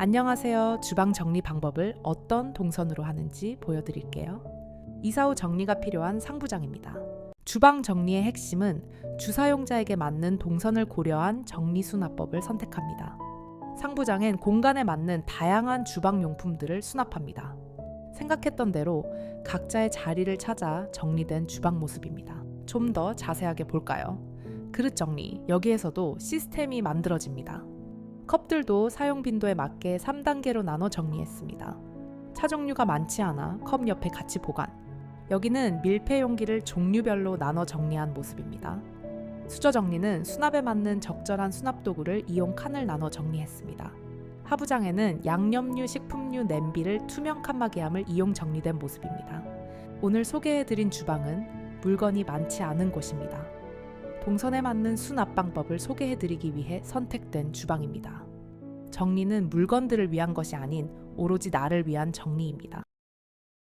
안녕하세요. 주방 정리 방법을 어떤 동선으로 하는지 보여드릴게요. 이사 후 정리가 필요한 상부장입니다. 주방 정리의 핵심은 주사용자에게 맞는 동선을 고려한 정리 수납법을 선택합니다. 상부장엔 공간에 맞는 다양한 주방 용품들을 수납합니다. 생각했던 대로 각자의 자리를 찾아 정리된 주방 모습입니다. 좀 더 자세하게 볼까요? 그릇 정리, 여기에서도 시스템이 만들어집니다. 컵들도 사용 빈도에 맞게 3단계로 나눠 정리했습니다. 차 종류가 많지 않아 컵 옆에 같이 보관. 여기는 밀폐 용기를 종류별로 나눠 정리한 모습입니다. 수저 정리는 수납에 맞는 적절한 수납 도구를 이용 칸을 나눠 정리했습니다. 하부장에는 양념류, 식품류, 냄비를 투명 칸막이함을 이용 정리된 모습입니다. 오늘 소개해드린 주방은 물건이 많지 않은 곳입니다. 동선에 맞는 수납 방법을 소개해드리기 위해 선택된 주방입니다. 정리는 물건들을 위한 것이 아닌 오로지 나를 위한 정리입니다.